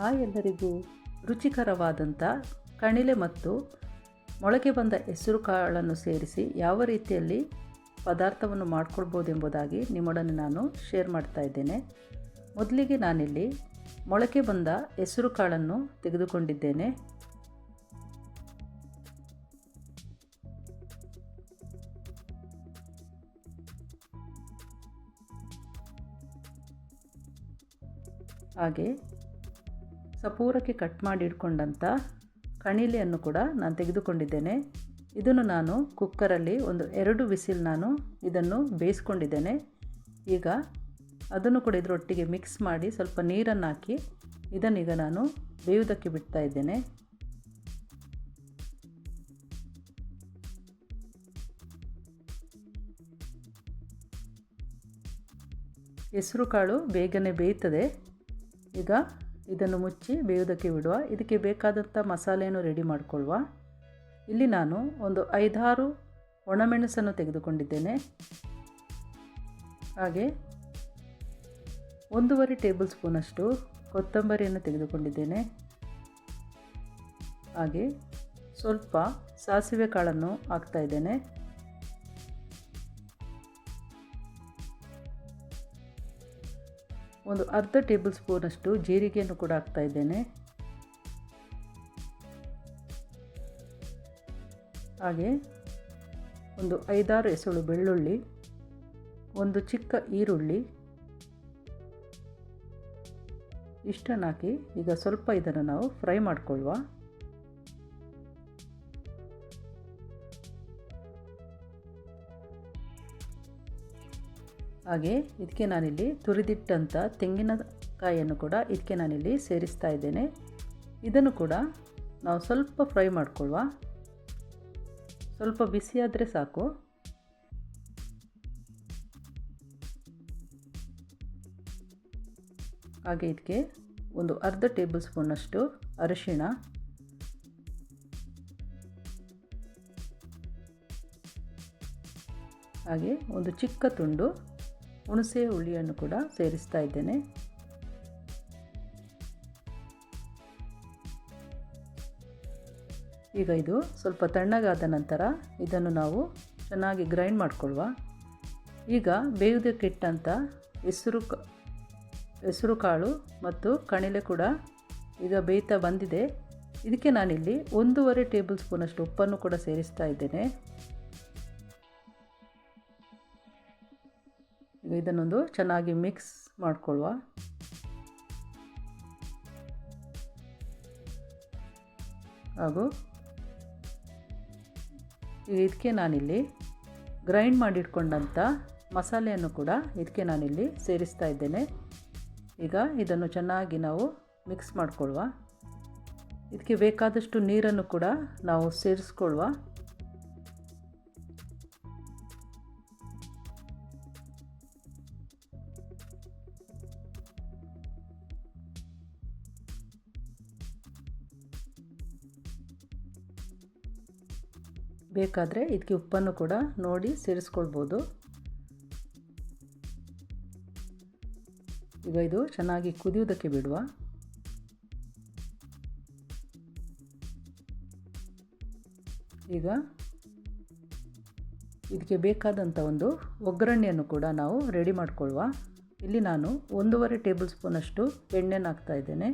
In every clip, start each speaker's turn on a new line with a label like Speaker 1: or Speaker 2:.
Speaker 1: ಆ ಎಲ್ಲರಿಗೂ ರುಚಿಕರವಾದಂಥ ಕಣಿಲೆ ಮತ್ತು ಮೊಳಕೆ ಬಂದ ಹೆಸರು ಕಾಳನ್ನು ಸೇರಿಸಿ ಯಾವ ರೀತಿಯಲ್ಲಿ ಪದಾರ್ಥವನ್ನು ಮಾಡಿಕೊಳ್ಬೋದೆಂಬುದಾಗಿ ನಿಮ್ಮೊಡನೆ ನಾನು ಶೇರ್ ಮಾಡ್ತಾ ಇದ್ದೇನೆ. ಮೊದಲಿಗೆ ನಾನಿಲ್ಲಿ ಮೊಳಕೆ ಬಂದ ಹೆಸರು ಕಾಳನ್ನು ತೆಗೆದುಕೊಂಡಿದ್ದೇನೆ. ಹಾಗೆ ಸಪೂರಕ್ಕೆ ಕಟ್ ಮಾಡಿ ಇಟ್ಕೊಂಡಂಥ ಕಣಿಲೆಯನ್ನು ಕೂಡ ನಾನು ತೆಗೆದುಕೊಂಡಿದ್ದೇನೆ. ಇದನ್ನು ನಾನು ಕುಕ್ಕರಲ್ಲಿ ಒಂದು ಎರಡು ವಿಸಿಲ್ ನಾನು ಇದನ್ನು ಬೇಯಿಸ್ಕೊಂಡಿದ್ದೇನೆ. ಈಗ ಅದನ್ನು ಕೂಡ ಇದರೊಟ್ಟಿಗೆ ಮಿಕ್ಸ್ ಮಾಡಿ ಸ್ವಲ್ಪ ನೀರನ್ನು ಹಾಕಿ ಇದನ್ನೀಗ ನಾನು ಬೇಯುವುದಕ್ಕೆ ಬಿಡ್ತಾ ಇದ್ದೇನೆ. ಹೆಸರು ಕಾಳು ಬೇಗನೆ ಬೇಯ್ತದೆ. ಈಗ ಇದನ್ನು ಮುಚ್ಚಿ ಬೇಯೋದಕ್ಕೆ ಬಿಡುವ. ಇದಕ್ಕೆ ಬೇಕಾದಂಥ ಮಸಾಲೆಯನ್ನು ರೆಡಿ ಮಾಡಿಕೊಳ್ಳುವ. ಇಲ್ಲಿ ನಾನು ಒಂದು ಐದಾರು ಒಣಮೆಣಸನ್ನು ತೆಗೆದುಕೊಂಡಿದ್ದೇನೆ. ಹಾಗೆ ಒಂದೂವರೆ ಟೇಬಲ್ ಸ್ಪೂನಷ್ಟು ಕೊತ್ತಂಬರಿಯನ್ನು ತೆಗೆದುಕೊಂಡಿದ್ದೇನೆ. ಹಾಗೆ ಸ್ವಲ್ಪ ಸಾಸಿವೆ ಕಾಳನ್ನು ಹಾಕ್ತಾ ಒಂದು ಅರ್ಧ ಟೇಬಲ್ ಸ್ಪೂನಷ್ಟು ಜೀರಿಗೆಯನ್ನು ಕೂಡ ಹಾಕ್ತಾಯಿದ್ದೇನೆ ಹಾಗೆ ಒಂದು ಐದಾರು ಎಸಳು ಬೆಳ್ಳುಳ್ಳಿ, ಒಂದು ಚಿಕ್ಕ ಈರುಳ್ಳಿ, ಇಷ್ಟನ್ನು ಹಾಕಿ ಈಗ ಸ್ವಲ್ಪ ಇದನ್ನು ನಾವು ಫ್ರೈ ಮಾಡಿಕೊಳ್ಳುವ ಹಾಗೆ ಇದಕ್ಕೆ ನಾನಿಲ್ಲಿ ತುರಿದಿಟ್ಟಂಥ ತೆಂಗಿನಕಾಯಿಯನ್ನು ಕೂಡ ಇದಕ್ಕೆ ನಾನಿಲ್ಲಿ ಸೇರಿಸ್ತಾ ಇದ್ದೇನೆ. ಇದನ್ನು ಕೂಡ ನಾವು ಸ್ವಲ್ಪ ಫ್ರೈ ಮಾಡಿಕೊಳ್ಳುವ. ಸ್ವಲ್ಪ ಬಿಸಿಯಾದರೆ ಸಾಕು. ಹಾಗೆ ಇದಕ್ಕೆ ಒಂದು ಅರ್ಧ ಟೇಬಲ್ ಸ್ಪೂನಷ್ಟು ಅರಿಶಿಣ. ಹಾಗೆ ಒಂದು ಚಿಕ್ಕ ತುಂಡು ಹುಣಸೆ ಹುಳಿಯನ್ನು ಕೂಡ ಸೇರಿಸ್ತಾ ಇದ್ದೇನೆ. ಈಗ ಇದು ಸ್ವಲ್ಪ ತಣ್ಣಗಾದ ನಂತರ ಇದನ್ನು ನಾವು ಚೆನ್ನಾಗಿ ಗ್ರೈಂಡ್ ಮಾಡಿಕೊಳ್ಳುವ ಈಗ ಬೇಯುವುದಕ್ಕಿಟ್ಟಂಥ ಹೆಸರು ಹೆಸರು ಕಾಳು ಮತ್ತು ಕಣಿಲೆ ಕೂಡ ಈಗ ಬೇಯ್ತಾ ಬಂದಿದೆ. ಇದಕ್ಕೆ ನಾನಿಲ್ಲಿ ಒಂದೂವರೆ ಟೇಬಲ್ ಸ್ಪೂನಷ್ಟು ಉಪ್ಪನ್ನು ಕೂಡ ಸೇರಿಸ್ತಾ ಇದ್ದೇನೆ. ಇದನ್ನೊಂದು ಚೆನ್ನಾಗಿ ಮಿಕ್ಸ್ ಮಾಡಿಕೊಳ್ಳುವ. ಹಾಗೂ ಇದಕ್ಕೆ ನಾನಿಲ್ಲಿ ಗ್ರೈಂಡ್ ಮಾಡಿಟ್ಕೊಂಡಂಥ ಮಸಾಲೆಯನ್ನು ಕೂಡ ಇದಕ್ಕೆ ನಾನಿಲ್ಲಿ ಸೇರಿಸ್ತಾ ಇದ್ದೇನೆ. ಈಗ ಇದನ್ನು ಚೆನ್ನಾಗಿ ನಾವು ಮಿಕ್ಸ್ ಮಾಡಿಕೊಳ್ಳುವ. ಇದಕ್ಕೆ ಬೇಕಾದಷ್ಟು ನೀರನ್ನು ಕೂಡ ನಾವು ಸೇರಿಸ್ಕೊಳ್ಳುವ. ಬೇಕಾದರೆ ಇದಕ್ಕೆ ಉಪ್ಪನ್ನು ಕೂಡ ನೋಡಿ ಸೇರಿಸ್ಕೊಳ್ಬೋದು. ಈಗ ಇದು ಚೆನ್ನಾಗಿ ಕುದಿಯುವುದಕ್ಕೆ ಬಿಡುವ. ಈಗ ಇದಕ್ಕೆ ಬೇಕಾದಂಥ ಒಂದು ಒಗ್ಗರಣೆಯನ್ನು ಕೂಡ ನಾವು ರೆಡಿ ಮಾಡಿಕೊಳ್ಳುವ. ಇಲ್ಲಿ ನಾನು ಒಂದೂವರೆ ಟೇಬಲ್ ಸ್ಪೂನಷ್ಟು ಎಣ್ಣೆನ ಹಾಕ್ತಾ ಇದ್ದೇನೆ.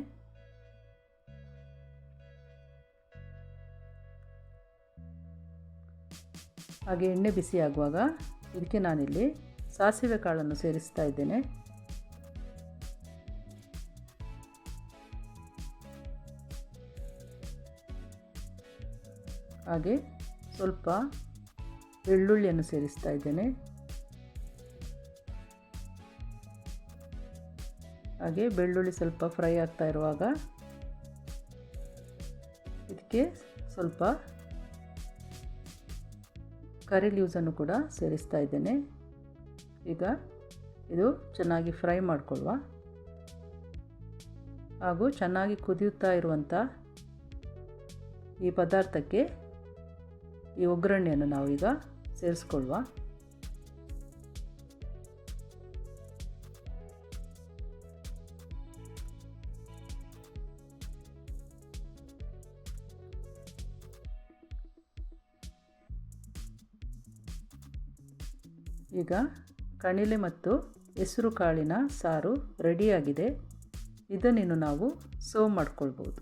Speaker 1: ಹಾಗೆ ಎಣ್ಣೆ ಬಿಸಿ ಆಗುವಾಗ ಇದಕ್ಕೆ ನಾನಿಲ್ಲಿ ಸಾಸಿವೆ ಕಾಳನ್ನು ಸೇರಿಸ್ತಾ ಇದ್ದೇನೆ. ಹಾಗೆ ಸ್ವಲ್ಪ ಬೆಳ್ಳುಳ್ಳಿಯನ್ನು ಸೇರಿಸ್ತಾ ಇದ್ದೇನೆ. ಹಾಗೆ ಬೆಳ್ಳುಳ್ಳಿ ಸ್ವಲ್ಪ ಫ್ರೈ ಆಗ್ತಾ ಇರುವಾಗ ಇದಕ್ಕೆ ಸ್ವಲ್ಪ ಕರಿ ಲೀವ್ಸನ್ನು ಕೂಡ ಸೇರಿಸ್ತಾ ಇದ್ದೇನೆ. ಈಗ ಇದು ಚೆನ್ನಾಗಿ ಫ್ರೈ ಮಾಡಿಕೊಳ್ಳುವ ಹಾಗೂ ಚೆನ್ನಾಗಿ ಕುದಿಯುತ್ತಾ ಇರುವಂಥ ಈ ಪದಾರ್ಥಕ್ಕೆ ಈ ಒಗ್ಗರಣೆಯನ್ನು ನಾವೀಗ ಸೇರಿಸ್ಕೊಳ್ಳುವ ಈಗ ಕಣಿಲೆ ಮತ್ತು ಹೆಸರು ಕಾಳಿನ ಸಾರು ರೆಡಿಯಾಗಿದೆ ಇದನ್ನಿನ್ನು ನಾವು ಸರ್ವ್ ಮಾಡ್ಕೊಳ್ಬೋದು.